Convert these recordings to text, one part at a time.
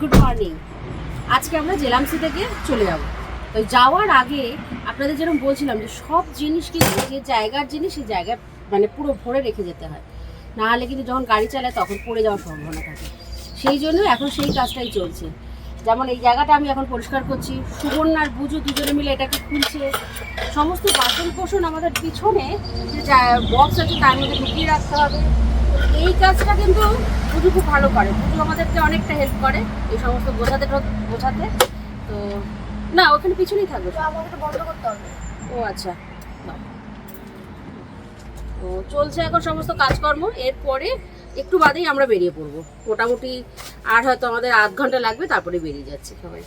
Good morning আজকে আমরা জেলামসি থেকে চলে যাব। তো যাওয়ার আগে আপনাদের যেরকম বলছিলাম যে সব জিনিস কিন্তু যে জায়গার জিনিস সেই জায়গায় মানে পুরো ভরে রেখে যেতে হয়। না হলে কিন্তু যখন গাড়ি চালায় তখন পড়ে যাওয়ার সম্ভাবনা থাকে। সেই জন্য এখন সেই কাজটাই চলছে। যেমন এই জায়গাটা আমি এখন পরিষ্কার করছি। সুবর্ণ আর বুঝু দুজনে মিলে এটাকে খুলছে। সমস্ত বাসন কোসন আমাদের পিছনে যে বক্স আছে তার মধ্যে ঢুকিয়ে রাখতে হবে। এই কাজটা কিন্তু বুঝু খুব ভালো করে। পুজো আমাদেরকে অনেকটা হেল্প করে এই সমস্ত বোঝাতে বোঝাতে তো না ওখানে পিছনেই থাকবে তো বন্ধ করতে হবে। ও আচ্ছা। তো চলছে এখন সমস্ত কাজকর্ম। এরপরে একটু বাদেই আমরা বেরিয়ে পড়ব। মোটামুটি আর হয়তো আমাদের আধ ঘণ্টা লাগবে তারপরে বেরিয়ে যাচ্ছে সবাই।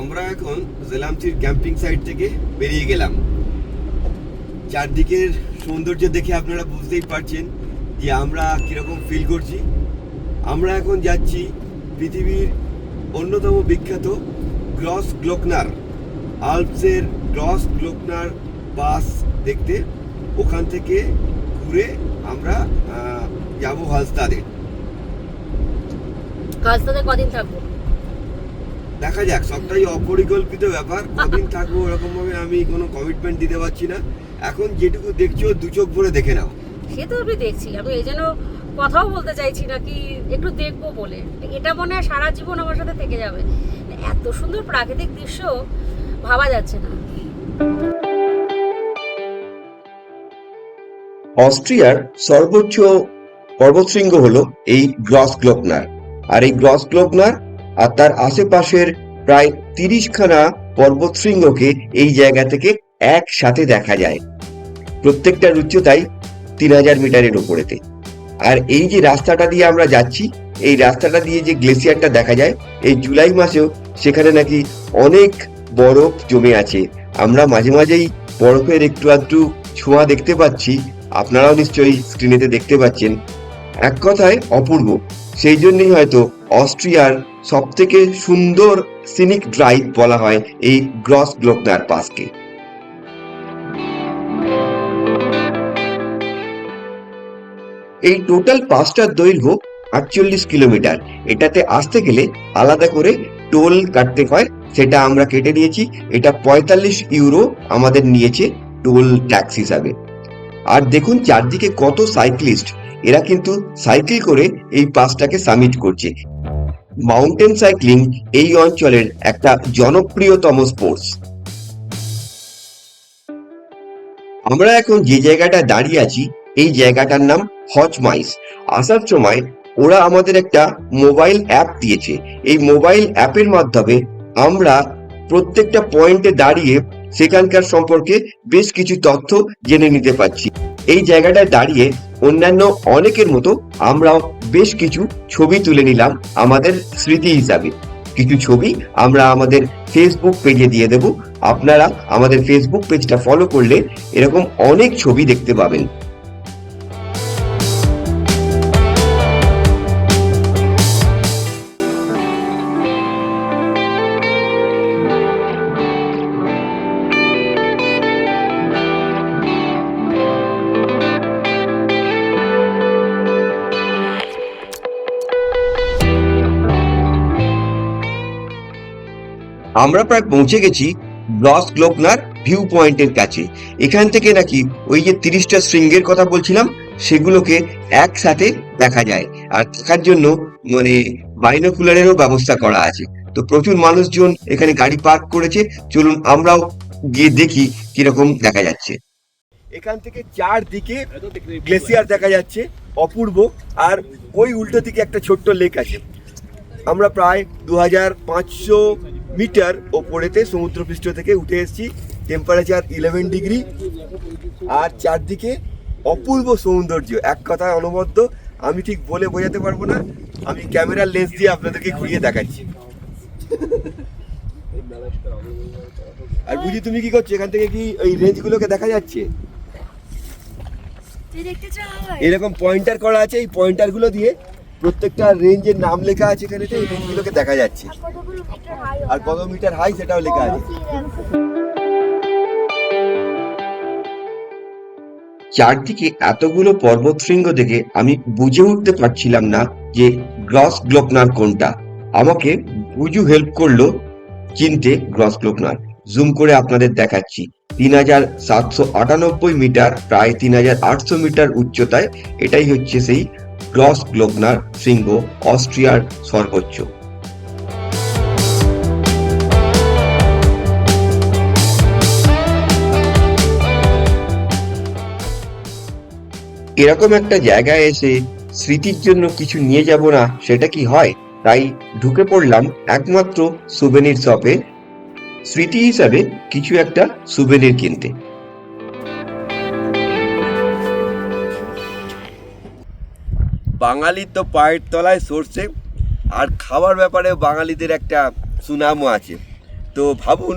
আমরা এখন জেলামচির ক্যাম্পিং সাইট থেকে বেরিয়ে গেলাম। চারদিকের সৌন্দর্য দেখে আপনারা বুঝতেই পারছেন যে আমরা কীরকম ফিল করছি। আমরা এখন যাচ্ছি পৃথিবীর অন্যতম বিখ্যাত গ্রস গ্লোকনার আলপসের গ্রস গ্লোকনার বাস দেখতে। ওখান থেকে ঘুরে আমরা যাব হালস্তাদে। কাজ কদিন থাকব? দেখা যাক সবটাই অপরিকল্পিত ব্যাপার। কদিন থাকব ওরকম ভাবে আমি কোনো কমিটমেন্ট দিতে পারছি না। এখন যেটুকু দেখছ দু চোখ ভরে দেখে নাও। সে তো আমি দেখছি আমি এই জন্য কথাও বলতে চাইছি না কি একটু দেখব বলে। এটা মনে হয় সারা জীবন আমার সাথে থেকে যাবে। এত সুন্দর প্রাকৃতিক দৃশ্য ভাবা যাচ্ছে না। অস্ট্রিয়ার সর্বোচ্চ পর্বতশৃঙ্গ হলো এই গ্রস গ্লোকনার। আর এই গ্রস গ্লোকনার আর তার আশেপাশের প্রায় তিরিশখানা পর্বতশৃঙ্গকে এই জায়গা থেকে একসাথে দেখা যায়। প্রত্যেকটার উচ্চতাই তিন হাজার মিটারের ওপরেতে আর এই যে রাস্তাটা দিয়ে আমরা যাচ্ছি, এই রাস্তাটা দিয়ে যে গ্লেসিয়ারটা দেখা যায়, এই জুলাই মাসেও সেখানে নাকি অনেক বরফ জমে আছে। আমরা মাঝে মাঝেই বরফের একটু আধটু ছোঁয়া দেখতে পাচ্ছি। আপনারাও নিশ্চয়ই স্ক্রিনেতে দেখতে পাচ্ছেন। এক কথায় অপূর্ব। সেই জন্যই হয়তো অস্ট্রিয়ার সব থেকে সুন্দর সিনিক ড্রাইভ বলা হয় এই গ্রস গ্লোকনার পাসকে। এই টোটাল পাঁচটার দৈর্ঘ্য আটচল্লিশ কিলোমিটার। এটাতে আসতে গেলে আলাদা করে টোল কাটতে হয়, সেটা আমরা কেটে নিয়েছি। এটা পঁয়তাল্লিশ ইউরো আমাদের নিয়েছে টোল ট্যাক্স হিসাবে। আর দেখুন চারদিকে কত সাইক্লিস্ট। এরা কিন্তু সাইকেল করে এই পাসটাকে সামিট করছে। মাউন্টেন সাইক্লিং এই অঞ্চলের একটা জনপ্রিয়তম স্পোর্টস। আমরা এখন যে জায়গাটা দাঁড়িয়ে আছি এই জায়গাটার নাম হচমাইস। আসার সময় ওরা আমাদের একটা মোবাইল অ্যাপ দিয়েছে। এই মোবাইল অ্যাপের মাধ্যমে আমরা প্রত্যেকটা পয়েন্টে দাঁড়িয়ে সেখানকার সম্পর্কে বেশ কিছু তথ্য জেনে নিতে পারছি। এই জায়গাটায় দাঁড়িয়ে অন্যান্য অনেকের মতো আমরাও বেশ কিছু ছবি তুলে নিলাম আমাদের স্মৃতি হিসাবে। কিছু ছবি আমরা আমাদের ফেসবুক পেজে দিয়ে দেব। আপনারা আমাদের ফেসবুক পেজটা ফলো করলে এরকম অনেক ছবি দেখতে পাবেন। আমরা প্রায় পৌঁছে গেছি ব্লস গ্লোকনার ভিউ পয়েন্টের কাছে। এখান থেকে নাকি ওই যে তিরিশটা শৃঙ্গের কথা বলছিলাম, সেগুলোকে একসাথে দেখা যায়। আর দেখার জন্য মানে বাইনোকুলারেরও ব্যবস্থা করা আছে। তো প্রচুর মানুষজন এখানে গাড়ি পার্ক করেছে। চলুন আমরাও গিয়ে দেখি কীরকম দেখা যাচ্ছে। এখান থেকে চারদিকে গ্লেসিয়ার দেখা যাচ্ছে, অপূর্ব। আর ওই উল্টো দিকে একটা ছোট্ট লেক আছে। আমরা প্রায় দু হাজার পাঁচশো মিটার ওপরেতে সমুদ্রপৃষ্ঠ থেকে উঠে এসেছি। টেম্পারেচার ইলেভেন ডিগ্রি আর চারদিকে অপূর্ব সৌন্দর্য। এক কথায় অনবদ্য। আমি ঠিক বলে বোঝাতে পারব না। আমি ক্যামেরার লেন্স দিয়ে আপনাদেরকে ঘুরিয়ে দেখাচ্ছি। আর বুঝি তুমি কি করছ? এখান থেকে কি ওই রেঞ্জগুলোকে দেখা যাচ্ছে? এরকম পয়েন্টার করা আছে এই পয়েন্টারগুলো দিয়ে। প্রত্যেকটা রেঞ্জের নাম লেখা আছে এখানে এই রেঞ্জগুলোকে দেখা যাচ্ছে। আর কত মিটার হাই সেটাও লেখা আছে। চারদিকে এতগুলো পর্বতশৃঙ্গ দেখে আমি বুঝে উঠতে পারছিলাম না যে গ্রস গ্লোকনার কোনটা। আমাকে বুঝু হেল্প করল চিনতে গ্রস গ্লোকনার। জুম করে আপনাদের দেখাচ্ছি। তিন হাজার সাতশো আটানব্বই মিটার, প্রায় তিন হাজার আটশো মিটার উচ্চতায়, এটাই হচ্ছে সেই গ্রস গ্লোকনার শৃঙ্গ অস্ট্রিয়ার সর্বোচ্চ। এরকম একটা জায়গায় এসে স্মৃতির জন্য কিছু নিয়ে যাব না, সেটা কি হয়? তাই ঢুকে পড়লাম একমাত্র সুবেনির শপে স্মৃতি হিসাবে কিছু একটা সুবেনির কিনতে। বাঙালির তো পায়ের তলায় সরষে, আর খাবার ব্যাপারে বাঙালিদের একটা সুনামও আছে। তো ভাবুন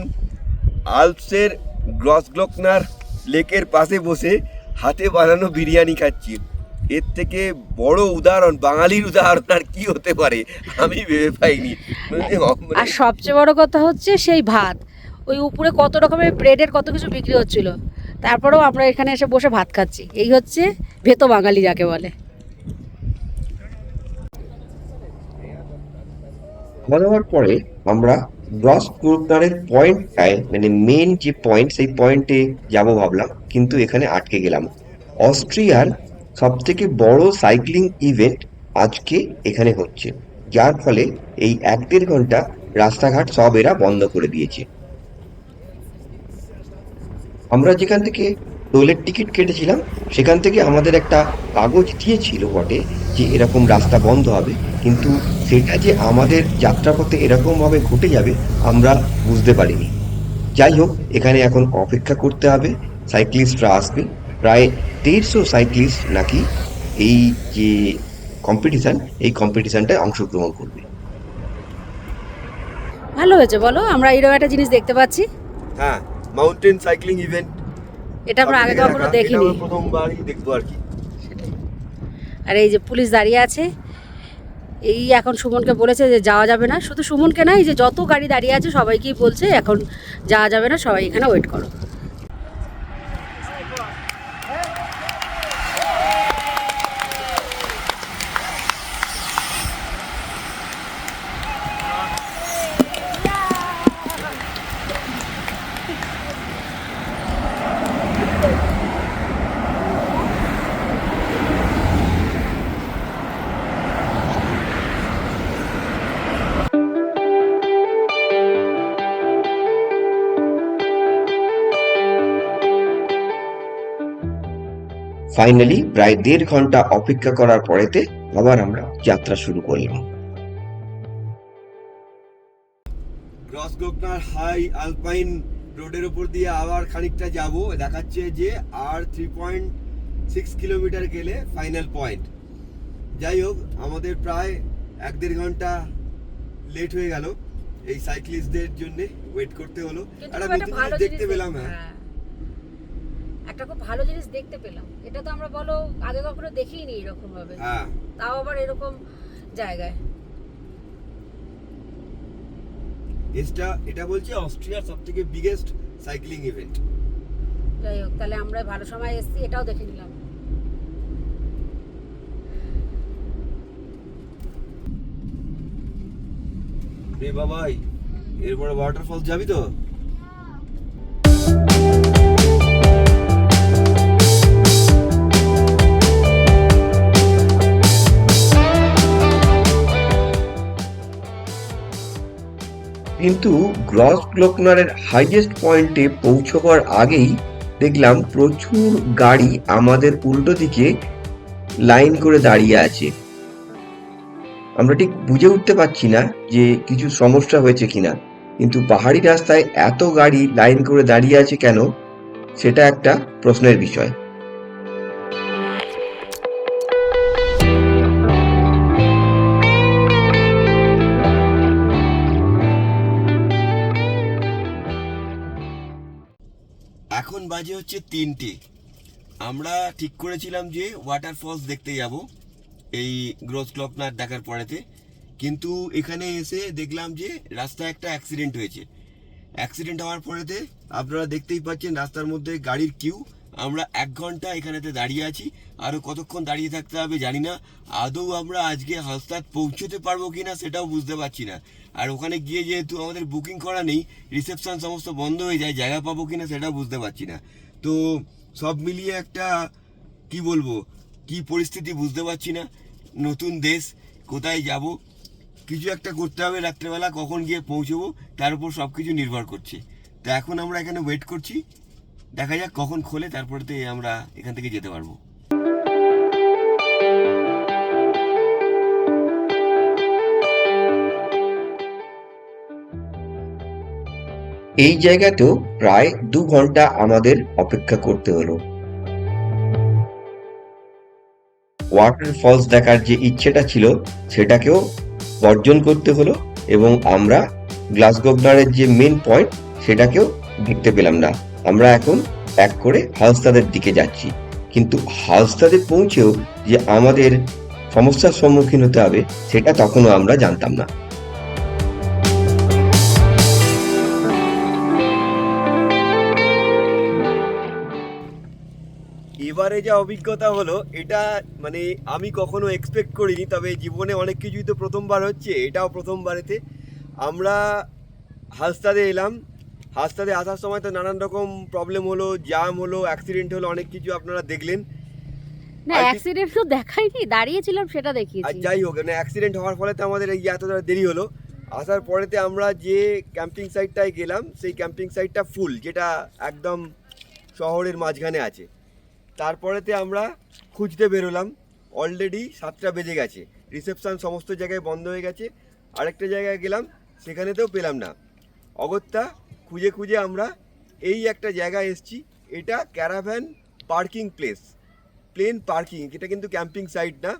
আলপসের গ্রসগ্লোকনার লেকের পাশে বসে হাতে বানানো বিরিয়ানি খাচ্ছি। এর থেকে বড় উদাহরণ, বাঙালির উদাহরণ আর কি হতে পারে? আমি ভেবে পাইনি। আর সবচেয়ে বড় কথা হচ্ছে সেই ভাত। ওই উপরে কত রকমের ব্রেডের কত কিছু বিক্রি হচ্ছিল। তারপরেও আমরা এখানে এসে বসে ভাত খাচ্ছি। এই হচ্ছে ভেতো বাঙালি যাকে বলে। খাওয়া দাওয়ার পরে আমরা গ্রস গ্রুপনারের পয়েন্টটায় মানে মেন যে পয়েন্ট সেই পয়েন্টে যাব ভাবলাম, কিন্তু এখানে আটকে গেলাম। অস্ট্রিয়ার সব থেকে বড় সাইক্লিং ইভেন্ট আজকে এখানে হচ্ছে, যার ফলে এই এক দেড় ঘণ্টা রাস্তাঘাট সব এরা বন্ধ করে দিয়েছে। আমরা যেখান থেকে টোলের টিকিট কেটেছিলাম সেখান থেকে আমাদের একটা কাগজ দিয়েছিল বটে যে এরকম রাস্তা বন্ধ হবে কিন্তু সেটা যে আমাদের যাত্রাপথে এরকমভাবে ঘটে যাবে আমরা বুঝতে পারিনি। যাই হোক এখানে এখন অপেক্ষা করতে হবে সাইক্লিস্টরা আসবে প্রায় দেড়শো সাইক্লিস্ট নাকি এই যে কম্পিটিশান এই কম্পিটিশানটায় অংশগ্রহণ করবে। ভালো হয়েছে বলো আমরা এরকম একটা জিনিস দেখতে পাচ্ছি। হ্যাঁ মাউন্টেন সাইক্লিং ইভেন্ট এটা আমরা আগে কখনো দেখিনি। প্রথমবারই দেখব আর কি। আর এই যে পুলিশ দাঁড়িয়ে আছে এই এখন সুমনকে বলেছে যে যাওয়া যাবে না। শুধু সুমনকে না এই যে যত গাড়ি দাঁড়িয়ে আছে সবাইকেই বলছে এখন যাওয়া যাবে না সবাই এখানে ওয়েট করো। ফাইনালি প্রায় দেড় ঘণ্টা অপেক্ষা করার পরেতে আবার আমরা যাত্রা শুরু করলাম। গ্রসগোকনার হাই আলপাইন রোডের উপর দিয়ে আবার খানিকটা যাব। দেখাচ্ছে যে আর থ্রি পয়েন্ট সিক্স কিলোমিটার গেলে ফাইনাল পয়েন্ট যাই হোক আমাদের প্রায় এক দেড় ঘণ্টা লেট হয়ে গেল। এই সাইক্লিস্টদের জন্য ওয়েট করতে হলো। একটা নতুন দেখতে পেলাম হ্যাঁ। একটা খুব ভালো জিনিস দেখতে পেলাম। এটা তো আমরা বলো আগে কখনো দেখিনি এরকম ভাবে হ্যাঁ। তাও আবার এরকম জায়গায়। এটা এটা বলছে অস্ট্রিয়ার সব থেকে বিগেস্ট সাইক্লিং ইভেন্ট যাই হোক তাহলে আমরা ভালো সময় এসেছি এটাও দেখে নিলাম। রে বাবাই এরপরে ওয়াটারফল যাবি তো? কিন্তু গ্রস গ্লোকনারের হাইয়েস্ট পয়েন্টে পৌঁছবার আগেই দেখলাম প্রচুর গাড়ি আমাদের উল্টো দিকে লাইন করে দাঁড়িয়ে আছে। আমরা ঠিক বুঝে উঠতে পারছি না যে কিছু সমস্যা হয়েছে কিনা, কিন্তু পাহাড়ি রাস্তায় এত গাড়ি লাইন করে দাঁড়িয়ে আছে কেন, সেটা একটা প্রশ্নের বিষয়। বাজে হচ্ছে তিনটে। আমরা ঠিক করেছিলাম যে ওয়াটার ফলস দেখতে যাব এই গ্রোথ ক্লকনার দেখার পরেতে কিন্তু এখানে এসে দেখলাম যে রাস্তায় একটা অ্যাক্সিডেন্ট হয়েছে। অ্যাক্সিডেন্ট হওয়ার পরেতে আপনারা দেখতেই পাচ্ছেন রাস্তার মধ্যে গাড়ির কিউ আমরা এক ঘণ্টা এখানেতে দাঁড়িয়ে আছি। আরও কতক্ষণ দাঁড়িয়ে থাকতে হবে জানি না। আদৌ আমরা আজকে হাসপাত পৌঁছতে পারব কি না সেটাও বুঝতে পারছি না। আর ওখানে গিয়ে যেহেতু আমাদের বুকিং করা নেই, রিসেপশন সমস্ত বন্ধ হয়ে যায়, জায়গা পাবো কি না সেটাও বুঝতে পারছি না। তো সব মিলিয়ে একটা, কি বলব, কি পরিস্থিতি বুঝতে পারছি না। নতুন দেশ, কোথায় যাব? কিছু একটা করতে হবে রাত্রেবেলা, কখন গিয়ে পৌঁছবো, তার উপর সব কিছু নির্ভর করছে। তো এখন আমরা এখানে ওয়েট করছি। দেখা যাক কখন খোলে তারপরেতে আমরা এখান থেকে যেতে পারব। এই জায়গাতেও প্রায় দু ঘণ্টা আমাদের অপেক্ষা করতে হলো। ওয়াটার ফলস দেখার যে ইচ্ছেটা ছিল, সেটাকেও বর্জন করতে হলো এবং আমরা গ্লাসগোবনারের যে মেন পয়েন্ট সেটাকেও দেখতে পেলাম না। আমরা এখন এক করে হালস্তাদের দিকে যাচ্ছি। কিন্তু হালস্তাদে পৌঁছেও যে আমাদের সমস্যার সম্মুখীন হতে হবে, সেটা তখনও আমরা জানতাম না। এবারে যা অভিজ্ঞতা হলো, এটা মানে আমি কখনো এক্সপেক্ট করিনি, তবে জীবনে অনেক কিছুই তো প্রথমবার হচ্ছে, এটাও প্রথমবারেতে। আমরা হাসতাদে এলাম হাসতাদে আসার সময় তো নানান রকম প্রবলেম হলো জ্যাম হলো অ্যাক্সিডেন্ট হলো অনেক কিছু আপনারা দেখলেন। না অ্যাক্সিডেন্ট তো দেখাইনি দাঁড়িয়েছিলাম সেটা আর যাই হোক মানে অ্যাক্সিডেন্ট হওয়ার ফলে তো আমাদের এই এতটা দেরি হলো আসার পরেতে আমরা যে ক্যাম্পিং সাইটটায় গেলাম সেই ক্যাম্পিং সাইটটা ফুল যেটা একদম শহরের মাঝখানে আছে। তারপরেতে আমরা খুঁজতে বেরোলাম অলরেডি সাতটা বেজে গেছে। রিসেপশন সমস্ত জায়গায় বন্ধ হয়ে গেছে। আরেকটা জায়গায় গেলাম সেখানেতেও পেলাম না। অগত্যা খুঁজে খুঁজে আমরা এই একটা জায়গায় এসছি। এটা caravan parking place plane parking এটা কিন্তু ক্যাম্পিং সাইট না।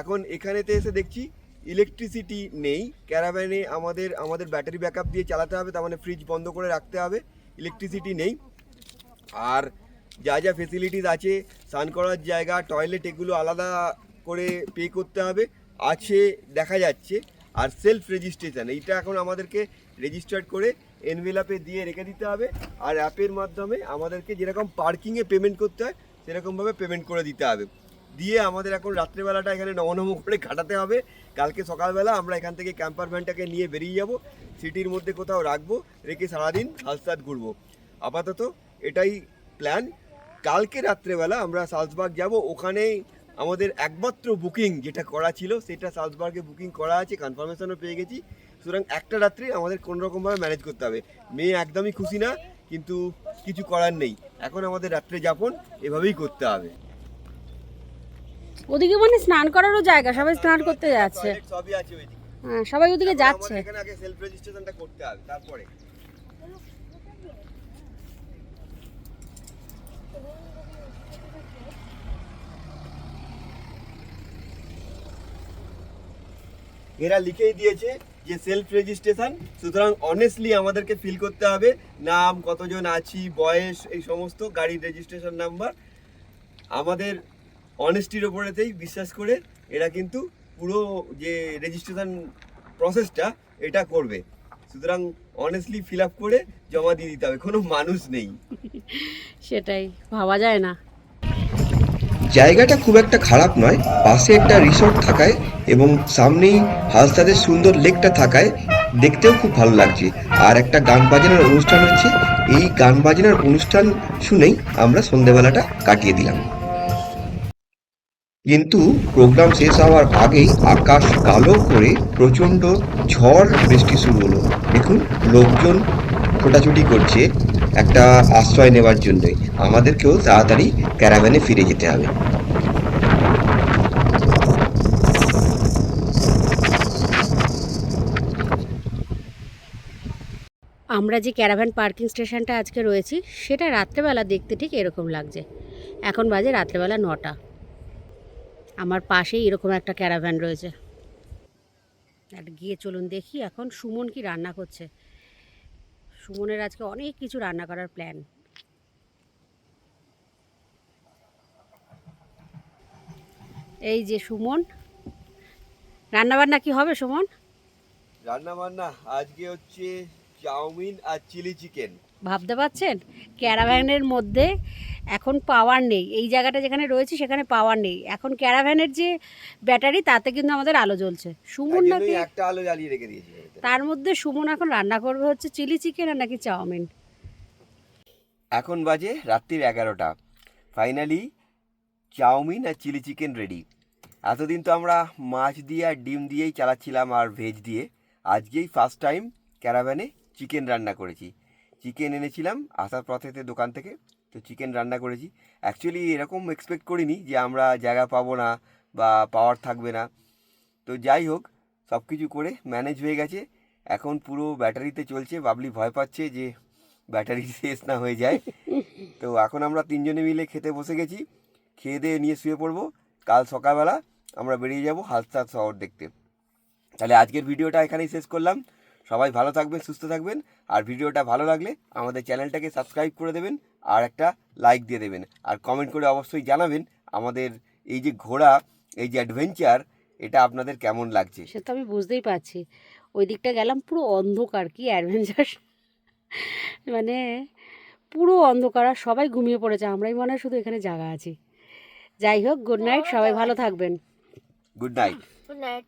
এখন এখানেতে এসে দেখছি ইলেকট্রিসিটি নেই। ক্যারাভ্যানে আমাদের আমাদের ব্যাটারি ব্যাকআপ দিয়ে চালাতে হবে, তার মানে ফ্রিজ বন্ধ করে রাখতে হবে ইলেকট্রিসিটি নেই। আর যা যা ফেসিলিটিস আছে, স্নান করার জায়গা টয়লেট এগুলো আলাদা করে পে করতে হবে, আছে, দেখা যাচ্ছে। আর সেলফ রেজিস্ট্রেশন এইটা এখন আমাদেরকে রেজিস্টার্ড করে এনভেলাপে দিয়ে রেখে দিতে হবে আর অ্যাপের মাধ্যমে আমাদেরকে যেরকম পার্কিংয়ে পেমেন্ট করতে হয় সেরকমভাবে পেমেন্ট করে দিতে হবে। দিয়ে আমাদের এখন রাত্রেবেলাটা এখানে নমনম করে কাটাতে হবে। কালকে সকালবেলা আমরা এখান থেকে ক্যাম্পার ভ্যানটাকে নিয়ে বেরিয়ে যাব। সিটির মধ্যে কোথাও রাখব, রেখে সারাদিন হালসাদ ঘুরবো। আপাতত এটাই প্ল্যান কালকে রাত্রেবেলা আমরা সালসবাগ যাব। ওখানেই আমাদের একমাত্র বুকিং যেটা করা ছিল, সেটা সালসবার্গে বুকিং করা আছে। কনফার্মেশনও পেয়ে গেছি। সুতরাং একটা রাত্রি আমাদের কোনো রকমভাবে ম্যানেজ করতে হবে। মেয়ে একদমই খুশি না কিন্তু কিছু করার নেই। এখন আমাদের রাত্রে যাপন এভাবেই করতে হবে। ওদিকে মানে স্নান করারও জায়গা সবাই স্নান করতে যাচ্ছে। সবই আছে ওইদিকে। হ্যাঁ সবাই ওদিকে যাচ্ছে। এখানে আগে সেলফ রেজিস্ট্রেশনটা করতে হবে তারপরে। এরা লিখেই দিয়েছে যে সেলফ রেজিস্ট্রেশন সুতরাং অনেস্টলি আমাদেরকে ফিল করতে হবে। নাম, কতজন আছি, বয়স, এই সমস্ত গাড়ির রেজিস্ট্রেশন নাম্বার আমাদের অনেস্টির ওপরেতেই বিশ্বাস করে এরা কিন্তু পুরো যে রেজিস্ট্রেশন প্রসেসটা এটা করবে। সুতরাং অনেস্টলি ফিল আপ করে জমা দিয়ে দিতে হবে। কোনো মানুষ নেই। সেটাই, ভাবা যায় না। জায়গাটা খুব একটা খারাপ নয়। পাশে একটা রিসোর্ট থাকায় এবং সামনেই হালসাদের সুন্দর লেকটা থাকায় দেখতেও খুব ভালো লাগছে। আর একটা গান বাজনার অনুষ্ঠান হচ্ছে। এই গান বাজনার অনুষ্ঠান শুনেই আমরা সন্ধেবেলাটা কাটিয়ে দিলাম। কিন্তু প্রোগ্রাম শেষ হওয়ার আগেই আকাশ কালো করে প্রচণ্ড ঝড় বৃষ্টি শুরু হলো। দেখুন, লোকজন ছোটাছুটি করছে। একটা আশ্রয় নেওয়ার জন্যই। আমাদেরকেও তাড়াতাড়ি ক্যারাভ্যানে ফিরে যেতে হবে। আমরা যে ক্যারাভ্যান পার্কিং স্টেশনটা আজকে রয়েছি, সেটা রাত্রেবেলা দেখতে ঠিক এরকম লাগছে। এখন বাজে রাত্রেবেলা নটা। আমার পাশেই এরকম একটা ক্যারাভ্যান রয়েছে। আর গিয়ে চলুন দেখি এখন সুমন কি রান্না করছে। সুমনের আজকে অনেক কিছু রান্না করার প্ল্যান এই যে সুমন, রান্নাবান্না কি হবে সুমন? রান্না বান্না আজকে হচ্ছে চাউমিন আর চিলি চিকেন। ভাবতে পারছেন? ক্যারাভ্যানের মধ্যে এখন পাওয়ার নেই। এই জায়গাটা যেখানে রয়েছে সেখানে পাওয়ার নেই। এখন ক্যারাভ্যানের যে ব্যাটারি তাতে কিন্তু আমাদের আলো জ্বলছে। সুমন নাকি একটা আলো জ্বালিয়ে রেখে দিয়েছি তার মধ্যে সুমন এখন রান্না করবে হচ্ছে চিলি চিকেন আর নাকি চাউমিন। এখন বাজে রাত্রির এগারোটা। ফাইনালি চাউমিন আর চিলি চিকেন রেডি এতদিন তো আমরা মাছ দিয়ে আর ডিম দিয়েই চালাচ্ছিলাম আর ভেজ দিয়ে। আজকেই ফার্স্ট টাইম ক্যারাভ্যানে চিকেন রান্না করেছি। চিকেন এনেছিলাম, আসার পথেতে দোকান থেকে, তো চিকেন রান্না করেছি। অ্যাকচুয়ালি এরকম এক্সপেক্ট করিনি যে আমরা জায়গা পাবো না বা পাওয়ার থাকবে না। তো যাই হোক সব কিছু করে ম্যানেজ হয়ে গেছে। এখন পুরো ব্যাটারিতে চলছে, বাবলি ভয় পাচ্ছে যে ব্যাটারি শেষ না হয়ে যায়। তো এখন আমরা তিনজনে মিলে খেতে বসে গেছি। খেয়ে দিয়ে নিয়ে শুয়ে পড়ব। কাল সকালবেলা আমরা বেরিয়ে যাব হালসাদ শহর দেখতে। তাহলে আজকের ভিডিওটা এখানেই শেষ করলাম। সবাই ভালো থাকবেন সুস্থ থাকবেন। আর ভিডিওটা ভালো লাগলে আমাদের চ্যানেলটাকে সাবস্ক্রাইব করে দেবেন আর একটা লাইক দিয়ে দেবেন। আর কমেন্ট করে অবশ্যই জানাবেন আমাদের এই যে ঘোড়া এই যে অ্যাডভেঞ্চার এটা আপনাদের কেমন লাগছে? সে তো আমি বুঝতেই পারছি। ওই দিকটা গেলাম পুরো অন্ধকার কি অ্যাডভেঞ্চার মানে পুরো অন্ধকার আর সবাই ঘুমিয়ে পড়েছে আমরাই মনে হয় শুধু এখানে জায়গা আছি। যাই হোক গুড নাইট সবাই ভালো থাকবেন। Good night good night